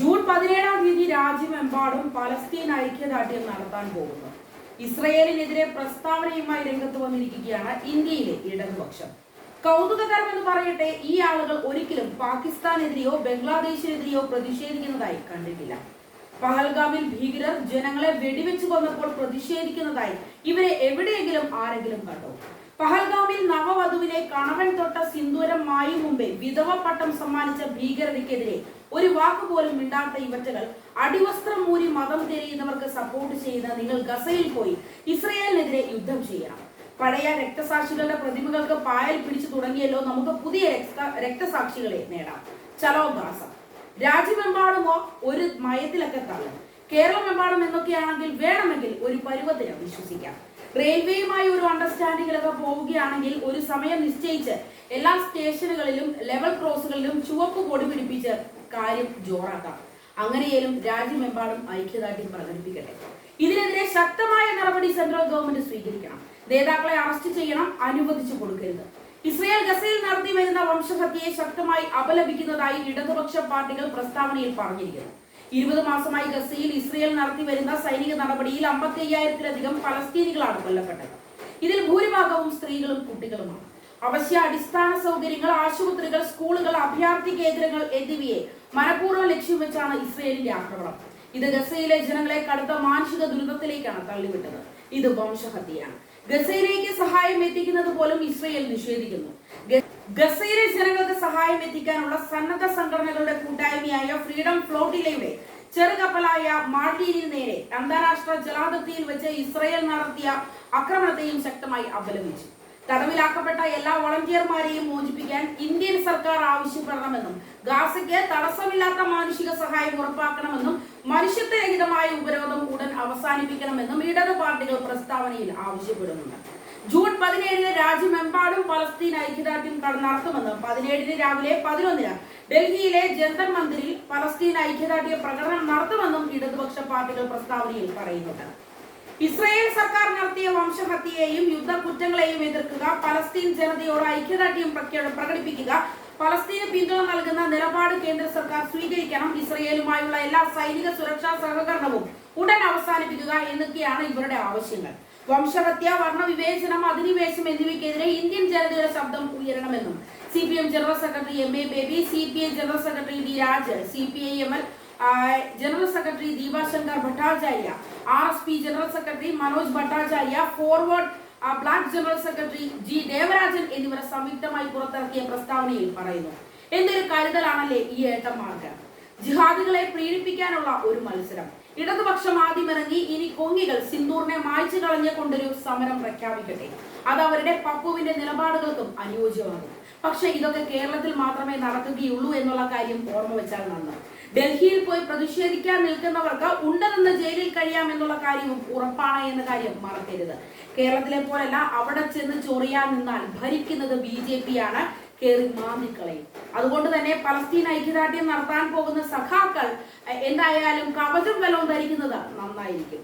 June പതിനേഴാം തീയതി രാജ്യമെമ്പാടും പലസ്തീൻ ഐക്യദാർഢ്യം നടത്താൻ പോകുന്നു. ഇസ്രയേലിനെതിരെ പ്രസ്താവനയുമായി രംഗത്ത് വന്നിരിക്കുകയാണ് ഇന്ത്യയിലെ ഇടതുപക്ഷം. കൗതുകകരം എന്ന് പറയട്ടെ ഈ ആളുകൾ ഒരിക്കലും പാകിസ്ഥാനെതിരെയോ ബംഗ്ലാദേശിനെതിരെയോ പ്രതിഷേധിക്കുന്നതായി കണ്ടിട്ടില്ല. പഹൽഗാമിൽ ഭീകരർ ജനങ്ങളെ വെടിവെച്ചു കൊന്നപ്പോൾ പ്രതിഷേധിക്കുന്നതായി ഇവരെ എവിടെയെങ്കിലും ആരെങ്കിലും കണ്ടോ? പഹൽഗാമിൽ നവവധുവിനെ കണവൻ തൊട്ട സിന്ദൂരം മായി മുമ്പേ വിധവ പട്ടം സമ്മാനിച്ച ഭീകരതയ്ക്കെതിരെ ഒരു വാക്ക് പോലും മിണ്ടാത്ത ഇവറ്റകൾ അടിവസ്ത്രം മൂരി മതം തിരയുന്നവർക്ക് സപ്പോർട്ട് ചെയ്യുന്ന നിങ്ങൾ ഗസയിൽ പോയി ഇസ്രയേലിനെതിരെ യുദ്ധം ചെയ്യണം. പഴയ രക്തസാക്ഷികളുടെ പ്രതിമകൾക്ക് പായൽ പിടിച്ചു തുടങ്ങിയല്ലോ നമുക്ക് പുതിയ രക്ത- രക്തസാക്ഷികളെ നേടാം. ചലോ ഭാസം രാജ്യമെമ്പാടുമോ ഒരു മയത്തിലൊക്കെ തള്ളും കേരളമെമ്പാടും എന്നൊക്കെയാണെങ്കിൽ വേണമെങ്കിൽ ഒരു പരുവത്തിന് വിശ്വസിക്കാം. റെയിൽവേയുമായി ഒരു അണ്ടർസ്റ്റാൻഡിങ്ങിലൊക്കെ പോവുകയാണെങ്കിൽ ഒരു സമയം നിശ്ചയിച്ച് എല്ലാ സ്റ്റേഷനുകളിലും ലെവൽ ക്രോസുകളിലും ചുവപ്പ് കൊടി പിടിപ്പിച്ച് കാര്യം ജോറാക്കാം. അങ്ങനെയേലും രാജ്യമെമ്പാടും ഐക്യദാർഢ്യം പ്രകടിപ്പിക്കട്ടെ. ഇതിനെതിരെ ശക്തമായ നടപടി സെൻട്രൽ ഗവൺമെന്റ് സ്വീകരിക്കണം. നേതാക്കളെ അറസ്റ്റ് ചെയ്യണം അനുവദിച്ചു കൊടുക്കരുത്. ഇസ്രയേൽ ഗസയിൽ നടത്തി വരുന്ന വംശഹത്യയെ ശക്തമായി അപലപിക്കുന്നതായി ഇടതുപക്ഷ പാർട്ടികൾ പ്രസ്താവനയിൽ പറഞ്ഞിരിക്കുന്നു. ഇരുപത് മാസമായി ഗസയിൽ ഇസ്രയേൽ നടത്തി വരുന്ന സൈനിക നടപടിയിൽ അമ്പത്തി അയ്യായിരത്തിലധികം ഫലസ്തീനികളാണ് കൊല്ലപ്പെട്ടത്. ഇതിൽ ഭൂരിഭാഗവും സ്ത്രീകളും കുട്ടികളുമാണ്. അവശ്യ അടിസ്ഥാന സൗകര്യങ്ങൾ ആശുപത്രികൾ സ്കൂളുകൾ അഭയാർത്ഥി കേന്ദ്രങ്ങൾ എന്നിവയെ മനഃപൂർവം ലക്ഷ്യം വെച്ചാണ് ഇസ്രയേലിന്റെ ആക്രമണം. ഇത് ഗസയിലെ ജനങ്ങളെ കടുത്ത മാനുഷിക ദുരിതത്തിലേക്കാണ് തള്ളിവിട്ടത്. ഇത് വംശഹത്യയാണ്. ഗസയിലേക്ക് സഹായം എത്തിക്കുന്നത് പോലും ഇസ്രയേൽ നിഷേധിക്കുന്നു. ഗസയിലെ ജനങ്ങൾക്ക് സഹായം എത്തിക്കാനുള്ള സന്നദ്ധ സംഘടനകളുടെ കൂട്ടായ്മയായ ഫ്രീഡം ഫ്ലോട്ടിലയുടെ ചെറുകപ്പലായ മാഡ്ലീനിന് നേരെ അന്താരാഷ്ട്ര ജലാതിർത്തിയിൽ വെച്ച് ഇസ്രയേൽ നടത്തിയ ആക്രമണത്തെയും ശക്തമായി അപലപിച്ചു. തടവിലാക്കപ്പെട്ട എല്ലാ വളണ്ടിയർമാരെയും മോചിപ്പിക്കാൻ ഇന്ത്യൻ സർക്കാർ ആവശ്യപ്പെടണമെന്നും ഗാസയ്ക്ക് തടസ്സമില്ലാത്ത മാനുഷിക സഹായം ഉറപ്പാക്കണമെന്നും മനുഷ്യത്വരഹിതമായ ഉപരോധം ഉടൻ അവസാനിപ്പിക്കണമെന്നും ഇടതു പാർട്ടികൾ പ്രസ്താവനയിൽ ആവശ്യപ്പെടുന്നുണ്ട്. പതിനേഴിന് രാജ്യമെമ്പാടും പലസ്തീൻ ഐക്യദാർഢ്യം നടത്തുമെന്ന് പതിനേഴിന് രാവിലെ പതിനൊന്നിന് ഡൽഹിയിലെ ജന്തർ മന്ദിറിൽ പലസ്തീൻ ഐക്യദാർഢ്യ പ്രകടനം നടത്തുമെന്നും ഇടതുപക്ഷ പാർട്ടികൾ പ്രസ്താവനയിൽ പറയുന്നുണ്ട്. ഇസ്രായേൽ സർക്കാർ നടത്തിയ വംശഹത്യയെയും യുദ്ധക്കുറ്റങ്ങളെയും എതിർക്കുക പലസ്തീൻ ജനതയോട് ഐക്യദാർഢ്യം പ്രകടിപ്പിക്കുക പലസ്തീന് പിന്തുണ നൽകുന്ന നിലപാട് കേന്ദ്ര സർക്കാർ സ്വീകരിക്കണം ഇസ്രയേലുമായുള്ള എല്ലാ സൈനിക സുരക്ഷാ സഹകരണവും ഉടൻ അവസാനിപ്പിക്കുക എന്നൊക്കെയാണ് ഇവരുടെ ആവശ്യങ്ങൾ. വംശഹത്യ വർണവിവേചനം അധിനിവേശം എന്നിവയ്ക്കെതിരെ ഇന്ത്യൻ ജനതയുടെ ശബ്ദം ഉയരണമെന്നും C P M general secretary M A Baby C P I general secretary D Raj C P I M L general secretary Dipankar Bhattacharya R S P general secretary Manoj Bhattacharya Forward Bloc general secretary G Devarajan എന്നിവർ സംയുക്തമായി പുറത്തിറക്കിയ പ്രസ്താവനയിൽ പറയുന്നു. എന്തൊരു കരുതലാണല്ലേ ഈ ഏട്ടന്മാർക്ക്? ജിഹാദികളെ പ്രീണിപ്പിക്കാനുള്ള ഒരു മത്സരം. ഇടതുപക്ഷം ആദ്യം ഇറങ്ങി ഇനി കൊങ്ങികൾ സിന്ദൂറിനെ മായ്ച്ചു കളഞ്ഞ കൊണ്ടൊരു സമരം പ്രഖ്യാപിക്കട്ടെ. അത് അവരുടെ പപ്പുവിന്റെ നിലപാടുകൾക്കും അനുയോജ്യമാണ്. പക്ഷെ ഇതൊക്കെ കേരളത്തിൽ മാത്രമേ നടക്കുകയുള്ളൂ എന്നുള്ള കാര്യം ഓർമ്മ വെച്ചാൽ നന്ന്. ഡൽഹിയിൽ പോയി പ്രതിഷേധിക്കാൻ നിൽക്കുന്നവർക്ക് ഉണ്ടെന്ന് ജയിലിൽ കഴിയാം എന്നുള്ള കാര്യവും ഉറപ്പാണ് എന്ന കാര്യം മറക്കരുത്. കേരളത്തിലെ പോലല്ല അവിടെ ചെന്ന് ചൊറിയാൻ നിന്നാൽ ഭരിക്കുന്നത് ബി ജെ കയറി മാന്തിക്കളയും. അതുകൊണ്ട് തന്നെ പലസ്തീൻ ഐക്യദാർഢ്യം നടത്താൻ പോകുന്ന സഖാക്കൾ എന്തായാലും കവചം വലവും ധരിക്കുന്നത് നന്നായിരിക്കും.